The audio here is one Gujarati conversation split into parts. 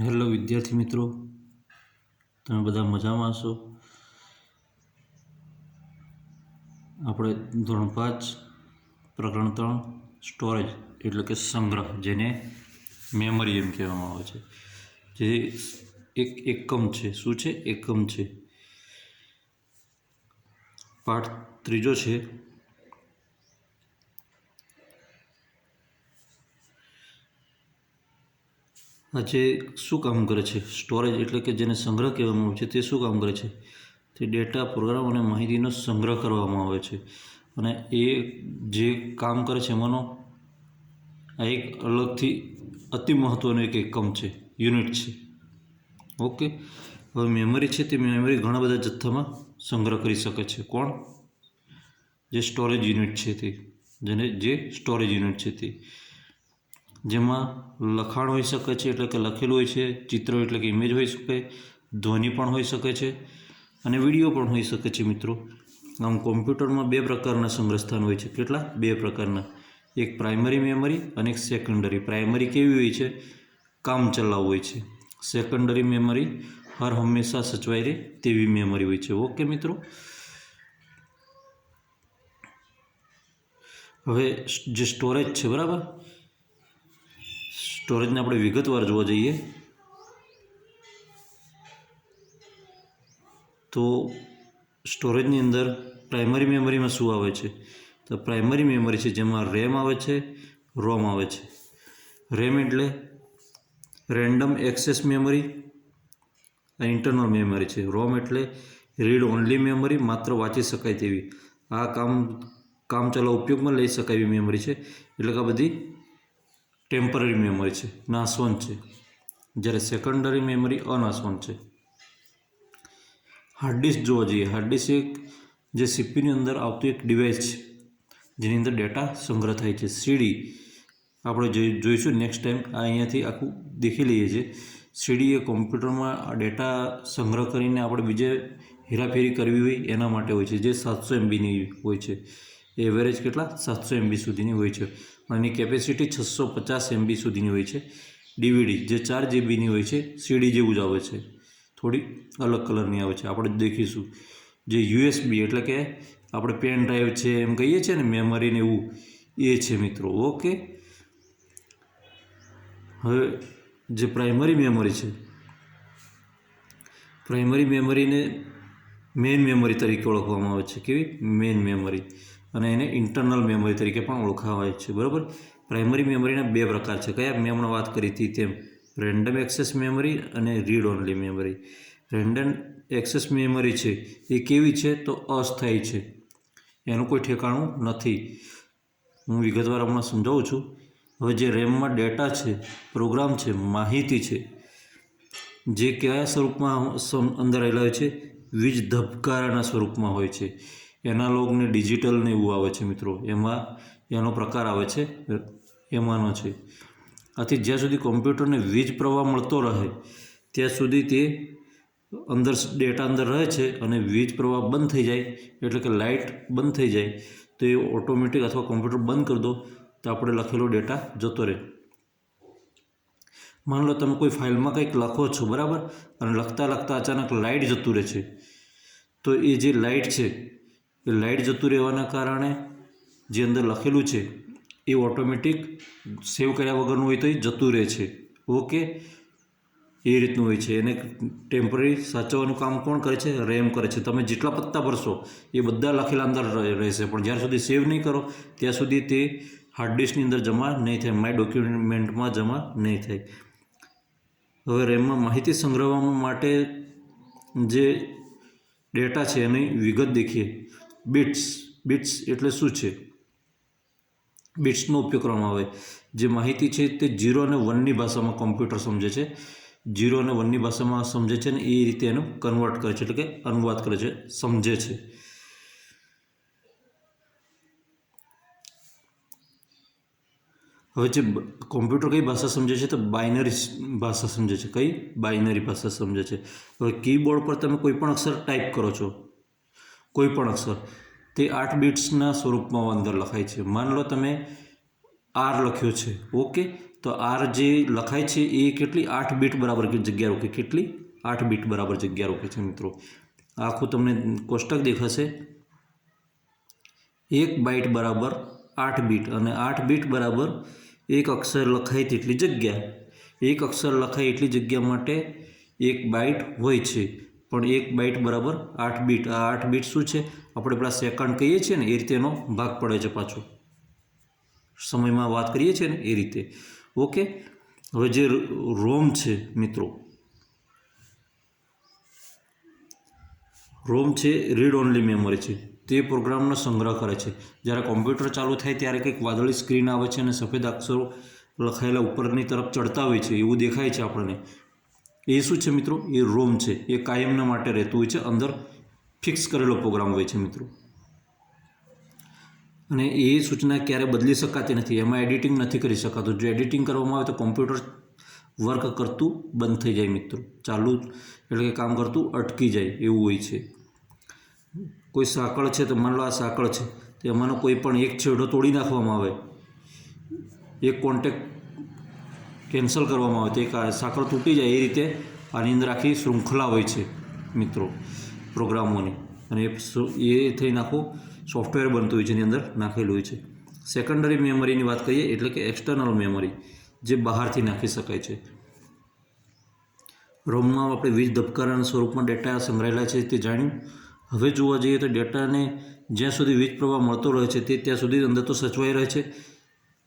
હેલો વિદ્યાર્થી મિત્રો, તમે બધા મજામાં હશો? આપણે ધોરણ પાંચ, પ્રકરણ ત્રણ સ્ટોરેજ એટલે કે સંગ્રહ, જેને મેમરી એમ કહેવામાં આવે છે. જે એક એકમ છે. શું છે? એકમ છે. પાઠ ત્રીજો છે. જે શું કામ કરે છે? સ્ટોરેજ એટલે કે જેને સંગ્રહ કહેવામાં આવે છે, તે શું કામ કરે છે? તે ડેટા, પ્રોગ્રામ અને માહિતીનો સંગ્રહ કરવામાં આવે છે. અને એ જે કામ કરે છે એમાંનો આ એક અલગથી અતિ મહત્ત્વનો એક એકમ છે, યુનિટ છે. ઓકે? હવે મેમરી છે, તે મેમરી ઘણા બધા જથ્થામાં સંગ્રહ કરી શકે છે. કોણ? જે સ્ટોરેજ યુનિટ છે તે. જેને, જે સ્ટોરેજ યુનિટ છે તે. જેમાં લખાણ હોઈ શકે છે એટલે કે લખેલું હોય છે, ચિત્ર એટલે કે ઇમેજ હોઈ શકે, ધ્વનિ પણ હોઈ શકે છે અને વીડિયો પણ હોઈ શકે છે મિત્રો. આમ કોમ્પ્યુટરમાં બે પ્રકારના સંગ્રહસ્થાન હોય છે. કેટલા? બે પ્રકારના. એક પ્રાઇમરી મેમરી અને એક સેકન્ડરી પ્રાઇમરી કેવી હોય છે? કામ ચલાવ હોય છે. સેકન્ડરી મેમરી હર હંમેશા સચવાઈ રહે તેવી મેમરી હોય છે. ઓકે મિત્રો. હવે જે સ્ટોરેજ છે, બરાબર? સ્ટોરેજને આપણે વિગતવાર જોવા જઈએ, તો સ્ટોરેજની અંદર પ્રાઇમરી મેમરીમાં શું આવે છે? તો પ્રાઇમરી મેમરી છે જેમાં રેમ આવે છે રોમ આવે છે. રેમ એટલે random access memory internal memory છે. રોમ એટલે રીડ ઓનલી મેમરી માત્ર વાંચી શકાય તેવી. આ કામ કામચલા ઉપયોગમાં લઈ શકાય એવી મેમરી છે. એટલે કે આ બધી ટેમ્પરરી મેમરી છે, નાશવંત છે. જ્યારે સેકન્ડરી મેમરી અનાશવંત છે. હાર્ડ ડિસ્ક જોવા જઈએ હાર્ડ ડિસ્ક એક જે સીપીની અંદર આવતું એક ડિવાઇસ છે, જેની અંદર ડેટા સંગ્રહ થાય છે. સીડી આપણે જોઈ જોઈશું નેક્સ્ટ ટાઈમ આ અહીંયાથી આખું દેખી લઈએ છીએ. સીડી એ કોમ્પ્યુટરમાં ડેટા સંગ્રહ કરીને આપણે બીજે હેરાફેરી કરવી હોય એના માટે હોય છે. જે સાતસો એમબીની હોય છે. એવરેજ કેટલા? સાતસો એમબી સુધીની હોય છે. અને કેપેસિટી છસો પચાસ એમબી સુધીની હોય છે. ડીવીડી જે ચાર જીબીની હોય છે સીડી જેવું જ આવે છે. થોડી અલગ કલરની આવે છે. આપણે દેખીશું. જે યુએસબી એટલે કે આપણે પેન ડ્રાઈવ છે એમ કહીએ છીએ ને મેમરીને એવું, એ છે મિત્રો. ઓકે હવે જે પ્રાઇમરી મેમરી છે. પ્રાઇમરી મેમરીને મેઇન મેમરી તરીકે ઓળખવામાં આવે છે. કેવી? મેઇન મેમરી અને એને ઇન્ટરનલ મેમરી તરીકે પણ ઓળખાવાય છે. બરાબર? પ્રાઇમરી મેમરીના બે પ્રકાર છે. કયા? મેં હમણાં વાત કરી હતી તેમ રેન્ડમ એક્સેસ મેમરી અને read only memory random access memory છે એ કેવી છે? તો અસ્થાયી છે. એનું કોઈ ઠેકાણું નથી. હું વિગતવાર હમણાં સમજાવું છું. હવે જે રેમમાં ડેટા છે પ્રોગ્રામ છે, માહિતી છે, જે કયા સ્વરૂપમાં અંદર રહેલા હોય છે? વીજ ધબકારાના સ્વરૂપમાં હોય છે. એનાલોગને ડિજિટલને એવું આવે છે મિત્રો. એમાં એનો પ્રકાર આવે છે. એમાંનો છે. આથી જ્યાં સુધી કોમ્પ્યુટરને વીજ પ્રવાહ મળતો રહે, ત્યાં સુધી તે અંદર ડેટા અંદર રહે છે અને વીજ પ્રવાહ બંધ થઈ જાય, એટલે કે લાઇટ બંધ થઈ જાય, તો એ ઓટોમેટિક અથવા કોમ્પ્યુટર બંધ કરી દો, તો આપણે લખેલો ડેટા જતો રહે. માની લો તમે કોઈ ફાઇલમાં કંઈક લખો છો, બરાબર? અને લખતા લખતા અચાનક લાઇટ જતું રહે છે. તો એ જે લાઇટ છે એ લાઇટ જતું રહેવાના કારણે જે અંદર લખેલું છે, એ ઓટોમેટિક સેવ કર્યા વગરનું હોય તો એ જતું રહે છે. ઓકે? એ રીતનું હોય છે. એને ટેમ્પરરી સાચવવાનું કામ કોણ કરે છે? રેમ કરે છે. તમે જેટલા પત્તા ભરશો, એ બધા લખેલા અંદર રહેશે. પણ જ્યાં સુધી સેવ નહીં કરો, ત્યાં સુધી તે હાર્ડ ડિસ્કની અંદર જમા નહીં થાય. માય ડોક્યુમેન્ટમાં જમા નહીં થાય. હવે રેમમાં માહિતી સંગ્રહવા માટે જે ડેટા છે, એની વિગત દેખીએ. બિટ્સ બિટ્સ એટલે શું છે? બિટ્સનો ઉપયોગ કરવામાં આવે. જે માહિતી છે તે જીરો અને વનની ભાષામાં કોમ્પ્યુટર સમજે છે. જીરો અને વનની ભાષામાં સમજે છે ને એ રીતે એનું કન્વર્ટ કરે છે, એટલે કે અનુવાદ કરે છે, સમજે છે. હવે જે કોમ્પ્યુટર કઈ ભાષા સમજે છે? તો બાઇનરી ભાષા સમજે છે. કઈ? બાઇનરી ભાષા સમજે છે. હવે કીબોર્ડ પર તમે કોઈ પણ અક્ષર ટાઈપ કરો છો કોઈ પણ અક્ષર. તે આઠ બિટ્સના સ્વરૂપમાં અંદર લખાય છે. માન લો તમે આર લખ્યો છે. ઓકે? તો આર જે લખાય છે એ કેટલી? આઠ બીટ બરાબર જગ્યા રોકે? કેટલી? આઠ બીટ બરાબર જગ્યા રોકે છે મિત્રો. આખું તમને કોષ્ટક દેખાશે. એક બાઇટ બરાબર આઠ બીટ અને આઠ બીટ બરાબર એક અક્ષર લખાય તેટલી જગ્યા. એક અક્ષર લખાય એટલી જગ્યા માટે એક બાઇટ હોય છે. પણ એક બાઇટ બરાબર આઠ બીટ. આ આઠ બીટ શું છે? આપણે પેલા સેકન્ડ કહીએ છીએ ને, એ રીતે એનો ભાગ પડે છે પાછો. સમયમાં વાત કરીએ છીએ ને, એ રીતે. ઓકે હવે જે રોમ છે મિત્રો. રોમ છે રીડ ઓનલી મેમરી છે. તે પ્રોગ્રામનો સંગ્રહ કરે છે. જ્યારે કોમ્પ્યુટર ચાલુ થાય ત્યારે કંઈક વાદળી સ્ક્રીન આવે છે અને સફેદ અક્ષરો લખાયેલા ઉપરની તરફ ચડતા હોય છે. એવું દેખાય છે આપણને. એ શું છે મિત્રો, એ રોમ છે. એ કાયમના માટે રહેતું હોય છે. અંદર ફિક્સ કરેલો પ્રોગ્રામ હોય છે મિત્રો. અને એ સૂચના ક્યારે બદલી શકાતી નથી. એમાં એડિટિંગ નથી કરી શકાતું. જો એડિટિંગ કરવામાં આવે તો કોમ્પ્યુટર વર્ક કરતું બંધ થઈ જાય મિત્રો. ચાલુ એટલે કે કામ કરતું અટકી જાય એવું હોય છે. કોઈ સાંકળ છે તો માન આ સાંકળ છે. તો એમાંનો કોઈ પણ એક છેડો તોડી નાખવામાં આવે. એક કોન્ટેક કેન્સલ કરવામાં આવે તો એક આ સાંકળ તૂટી જાય એ રીતે આની અંદર આખી શૃંખલા હોય છે, મિત્રો, પ્રોગ્રામોની. અને એ થઈ નાખો સોફ્ટવેર બનતું હોય છે એની અંદર નાખેલું હોય છે. સેકન્ડરી મેમરીની વાત કરીએ, એટલે કે એક્સટર્નલ મેમરી જે બહારથી નાખી શકાય છે. રોમમાં આપણે વીજ ધબકારાના સ્વરૂપમાં ડેટા સંગ્રહેલા છે, તે જાણ્યું. હવે જોવા જઈએ તો ડેટાને જ્યાં સુધી વીજ પ્રવાહ મળતો રહે છે, તે ત્યાં સુધી અંદર તો સચવાઈ રહે છે.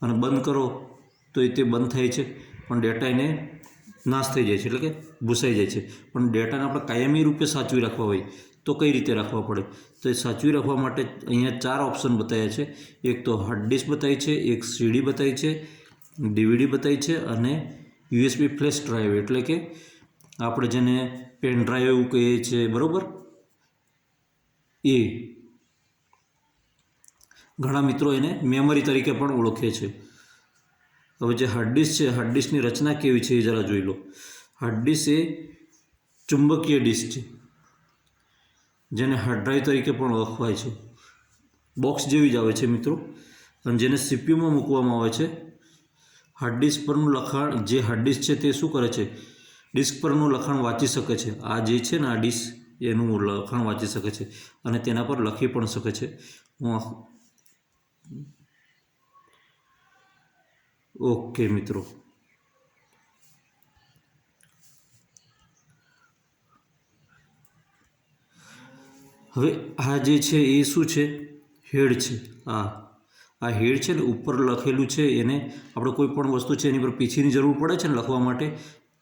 અને બંધ કરો તો એ તે બંધ થાય છે. પણ ડેટા એને નાશ થઈ જાય છે, એટલે કે ભૂસાઈ જાય છે. પણ ડેટાને આપણે કાયમી રૂપે સાચવી રાખવા હોય તો કઈ રીતે રાખવા પડે? તો એ સાચવી રાખવા માટે અહીંયા ચાર ઓપ્શન બતાવ્યા છે. એક તો હાર્ડ ડિસ્ક બતાવી છે, એક સીડી બતાવી છે ડીવીડી બતાવી છે અને યુએસબી ફ્લેશ ડ્રાઈવ એટલે કે આપણે જેને પેન ડ્રાઈવ કહીએ છીએ બરાબર? એ. ઘણા મિત્રો એને મેમરી તરીકે પણ ઓળખે છે. હવે જે હાર્ડ ડિસ્ક છે હાર્ડ ડિસ્કની રચના કેવી છે એ જરા જોઈ લો. હાર્ડ ડિસ્ક એ ચુંબકીય ડિસ્ક છે, જેને હાર્ડ ડ્રાઈવ તરીકે પણ ઓળખવાય છે. બોક્સ જેવી જ આવે છે મિત્રો. અને જેને સીપીયુમાં મૂકવામાં આવે છે હાર્ડ ડિસ્ક પરનું લખાણ, જે હાર્ડ ડિસ્ક છે તે શું કરે છે? ડિસ્ક પરનું લખાણ વાંચી શકે છે. આ જે છે ને આ ડિસ્ક એનું લખાણ વાંચી શકે છે. અને તેના પર લખી પણ શકે છે. હું ઓકે, મિત્રો. હવે આ જે છે એ શું છે? હેડ છે. આ આ હેડ છે ને ઉપર લખેલું છે એને આપણે કોઈ પણ વસ્તુ છે એની પર પીછીની જરૂર પડે છે ને લખવા માટે,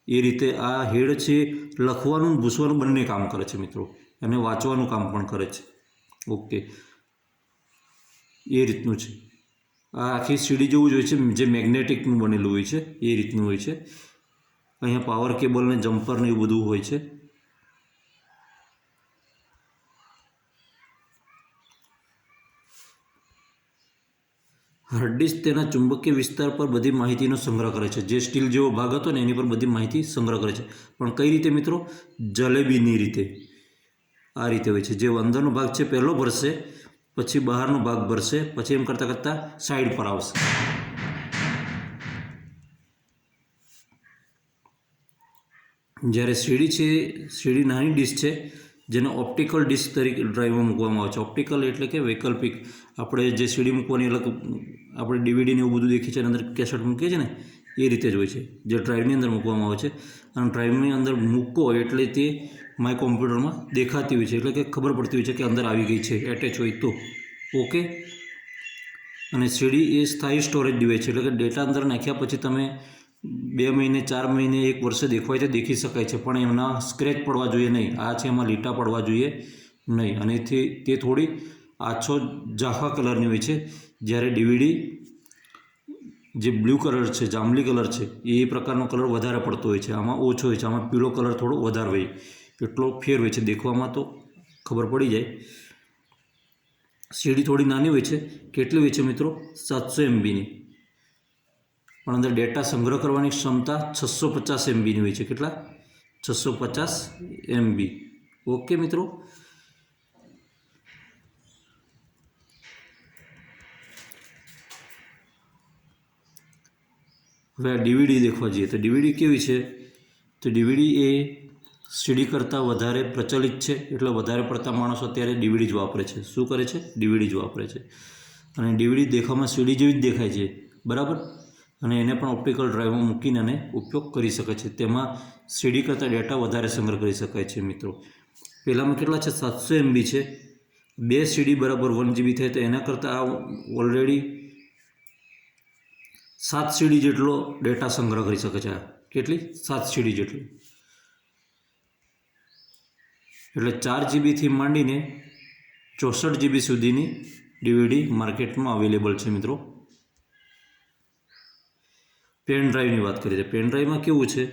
એ રીતે આ હેડ છે લખવાનું ભૂસવાનું બંને કામ કરે છે, મિત્રો. અને વાંચવાનું કામ પણ કરે છે. ઓકે. એ રીતનું છે. આખી સીડી જેવું જ હોય છે, જે મેગ્નેટિકનું બનેલું હોય છે, એ રીતનું હોય છે. અહીંયા પાવર કેબલ ને જમ્પર ને એવું બધું હોય છે. હાર્ડ ડિસ્ક તેના ચુંબકીય વિસ્તાર પર બધી માહિતીનો સંગ્રહ કરે છે. જે સ્ટીલ જેવો ભાગ હતો ને, એની પર બધી માહિતી સંગ્રહ કરે છે. પણ કઈ રીતે મિત્રો? જલેબીની રીતે. આ રીતે હોય છે. જે અંદરનો ભાગ છે, પહેલો ભરશે પછી બહારનો ભાગ ભરશે, પછી એમ કરતાં કરતાં સાઈડ પર આવશે. જ્યારે સીડી છે, સીડી નાની ડિશ છે, જેને ઓપ્ટિકલ ડિસ્ક તરીકે ડ્રાઈવમાં મૂકવામાં આવે છે. ઓપ્ટિકલ એટલે કે વૈકલ્પિક. આપણે જે સીડી મૂકવાની અલગ, આપણે ડીવીડીને એવું બધું દેખીએ છીએ અંદર કેસેટ મૂકીએ છીએ ને, એ રીતે જ હોય છે. જે ડ્રાઈવની અંદર મૂકવામાં આવે છે. અને ડ્રાઈવની અંદર મૂકો એટલે તે માય કોમ્પ્યુટરમાં દેખાતી હોય છે. એટલે કે ખબર પડતી હોય છે કે અંદર આવી ગઈ છે એટેચ હોય તો. ઓકે અને સીડી એ સ્થાયી સ્ટોરેજ ડિવાઇસ છે. એટલે કે ડેટા અંદર નાખ્યા પછી તમે બે મહિને, ચાર મહિને, એક વર્ષે દેખવાય તો દેખી શકાય છે. પણ એમના સ્ક્રેચ પડવા જોઈએ નહીં. આ છે એમાં લીટા પડવા જોઈએ નહીં. અને તે તે થોડી આછો જાફા કલરની હોય છે. જ્યારે ડીવીડી જે બ્લુ કલર છે, જાંબલી કલર છે, એ પ્રકારનો કલર વધારે પડતો હોય છે. આમાં ઓછો હોય છે. આમાં પીળો કલર થોડો વધારે હોય. એટલો ફેર હોય છે દેખવામાં તો ખબર પડી જાય. સીડી થોડી નાની હોય છે. કેટલી હોય છે મિત્રો? સાતસો એમબીની પણ અંદર ડેટા સંગ્રહ કરવાની ક્ષમતા છસો પચાસ એમબીની હોય છે. કેટલા? છસો પચાસ એમબી ઓકે મિત્રો. હવે આ ડીવીડી દેખવા જઈએ. તો ડીવીડી કેવી છે? તો ડીવીડી એ સીડી કરતાં વધારે પ્રચલિત છે એટલે વધારે પડતા માણસો અત્યારે ડીવીડી જ વાપરે છે. શું કરે છે? ડીવીડી જ વાપરે છે. અને ડીવીડી દેખાવમાં સીડી જેવી જ દેખાય છે. બરાબર? અને એને પણ ઓપ્ટિકલ ડ્રાઈવમાં મૂકીને અને ઉપયોગ કરી શકે છે. તેમાં સીડી કરતાં ડેટા વધારે સંગ્રહ કરી શકાય છે મિત્રો. પહેલાંમાં કેટલા છે? સાતસો એમબી છે. બે સીડી બરાબર વન જીબી થાય તો એના કરતાં આ ઓલરેડી સાત સીડી જેટલો ડેટા સંગ્રહ કરી શકે છે કેટલી? સાત સીડી જેટલી. એટલે ચાર જીબીથી માંડીને ચોસઠ જીબી સુધીની ડીવીડી માર્કેટમાં અવેલેબલ છે મિત્રો. પેન ડ્રાઈવની વાત કરીએ પેન ડ્રાઈવમાં કેવું છે?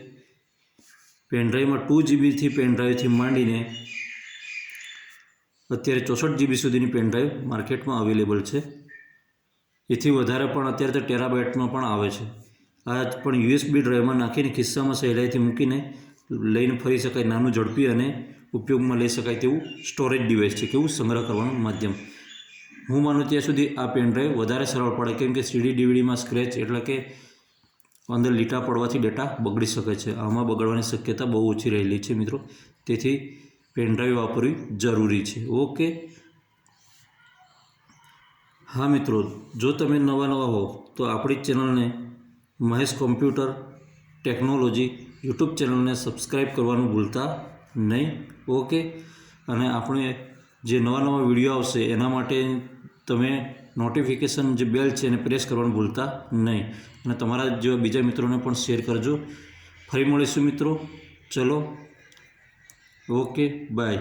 પેન ડ્રાઈવમાં ટુ જીબીથી પેન ડ્રાઈવથી માંડીને અત્યારે ચોસઠ જીબી સુધીની પેન ડ્રાઈવ માર્કેટમાં અવેલેબલ છે. એથી વધારે પણ અત્યારે તો ટેરાબાઇટમાં પણ આવે છે. આ પણ યુએસબી ડ્રાઈવમાં નાખીને ખિસ્સામાં સહેલાઈથી મૂકીને લઈને ફરી શકાય નાનું ઝડપી અને ઉપયોગમાં લઈ શકાય તેવું સ્ટોરેજ ડિવાઇસ છે કેવું સંગ્રહ કરવાનું માધ્યમ. હું માનું ત્યાં સુધી આ પેન ડ્રાઈવ વધારે સરળ પડે, કેમ કે સીડી ડીવીડીમાં સ્ક્રેચ એટલે કે અંદર લીટા પડવાથી ડેટા બગડી શકે છે. આમાં બગડવાની શક્યતા બહુ ઓછી રહેલી છે મિત્રો. તેથી પેન ડ્રાઈવ વાપરવી જરૂરી છે. ઓકે. હા મિત્રો, જો તમે નવા નવા હો તો આપણી ચેનલને મહેશ કોમ્પ્યુટર ટેકનોલોજી યુટ્યુબ ચેનલને સબસ્ક્રાઈબ કરવાનું ભૂલતા નહીં? ઓકે. અને આપણે જે નવા નવા વીડિયો આવશે, એના માટે તમે નોટિફિકેશન જે બેલ છે એને પ્રેસ કરવાનું ભૂલતા નહીં. અને તમારા જેવા બીજા મિત્રોને પણ શેર કરજો. ફરી મળીશું મિત્રો. ચલો. Okay bye